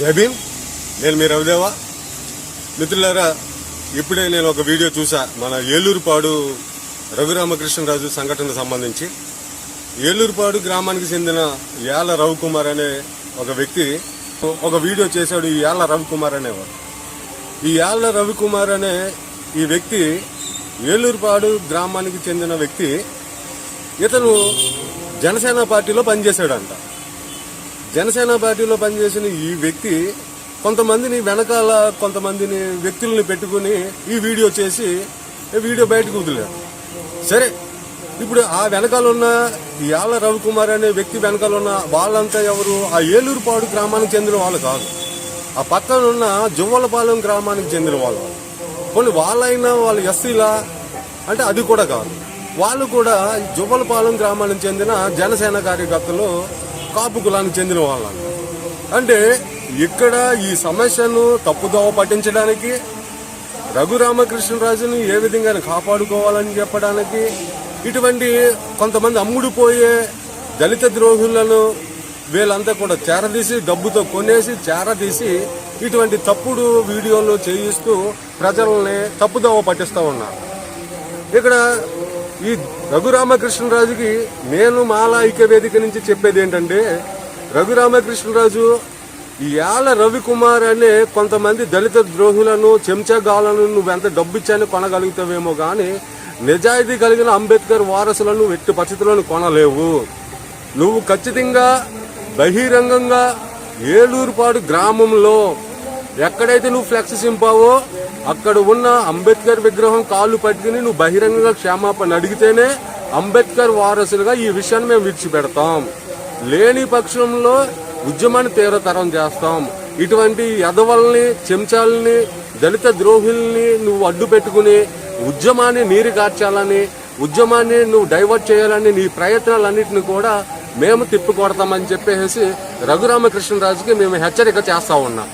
జబీన్ నేను మీ రవిదేవ. మిత్రులారా ఇప్పుడే నేను ఒక వీడియో చూసా. మన ఏలూరుపాడు రఘురామకృష్ణరాజు సంఘటన సంబంధించి. ఏలూరుపాడు గ్రామానికి చెందిన యాల రవికుమార్ అనే ఒక వ్యక్తి ఒక వీడియో చేశాడు ఈ యాల రవికుమార్ అనేవాడు. ఈ యాళ్ళ రవికుమార్ అనే ఈ వ్యక్తి ఏలూరుపాడు గ్రామానికి చెందిన వ్యక్తి ఇతను జనసేన పార్టీలో పనిచేశాడంట. జనసేన పార్టీలో పనిచేసిన ఈ వ్యక్తి కొంతమందిని వెనకాల కొంతమందిని వ్యక్తులను పెట్టుకుని ఈ వీడియో చేసి వీడియో బయటకు వదిలాడు సరే ఇప్పుడు ఆ వెనకాల ఉన్న ఈ రవికుమార్ అనే వ్యక్తి వెనకాల ఉన్న వాళ్ళంతా ఎవరు? ఆ ఏలూరుపాడు గ్రామానికి చెందిన వాళ్ళు కాదు. ఆ పక్కన ఉన్న జువ్వలపాలెం గ్రామానికి చెందిన వాళ్ళు. కొన్ని వాళ్ళైనా వాళ్ళు ఎస్సీలా? అంటే అది కూడా కాదు. వాళ్ళు కూడా జువ్వలపాలెం గ్రామానికి చెందిన జనసేన కార్యకర్తలు కాపు కులానికి చెందిన వాళ్ళని. అంటే ఇక్కడ ఈ సమస్యను తప్పుదోవ పట్టించడానికి రఘురామకృష్ణరాజుని ఏ విధంగా కాపాడుకోవాలని చెప్పడానికి ఇటువంటి కొంతమంది అమ్ముడుపోయే దళిత ద్రోహులను వీళ్ళంతా కూడా చేరదీసి డబ్బుతో కొనేసి చేరదీసి ఇటువంటి తప్పుడు వీడియోలు చేయిస్తూ ప్రజల్ని తప్పుదోవ పట్టిస్తూ ఉన్నారు. ఇక్కడ ఈ రఘురామకృష్ణరాజుకి నేను మాలా ఐక్య వేదిక నుంచి చెప్పేది ఏంటంటే రఘురామకృష్ణరాజు ఈ యాల రవికుమార్ అనే కొంతమంది దళిత ద్రోహులను చెంచగాలను నువ్వెంత డబ్బు ఇచ్చాని కొనగలుగుతావేమో కానీ నిజాయితీ కలిగిన అంబేద్కర్ వారసులను ఎట్టి పరిస్థితులను కొనలేవు. నువ్వు ఖచ్చితంగా బహిరంగంగా ఏలూరుపాడు గ్రామంలో ఎక్కడైతే నువ్వు ఫ్లెక్స్ సింపావో అక్కడ ఉన్న అంబేద్కర్ విగ్రహం కాళ్ళు పట్టుకుని నువ్వు బహిరంగంగా క్షమాపణ అడిగితేనే అంబేద్కర్ వారసులుగా ఈ విషయాన్ని మేము విడిచిపెడతాం. లేని పక్షంలో ఉద్యమాన్ని తీవ్రతరం చేస్తాం. ఇటువంటి ఎదవల్ని చెంచాలని దళిత ద్రోహుల్ని నువ్వు అడ్డు పెట్టుకుని ఉద్యమాన్ని నీరు కార్చాలని ఉద్యమాన్ని నువ్వు డైవర్ట్ చేయాలని నీ ప్రయత్నాలన్నింటిని కూడా మేము తిప్పికొడతామని చెప్పేసి రఘురామకృష్ణరాజుకి మేము హెచ్చరిక చేస్తా ఉన్నాం.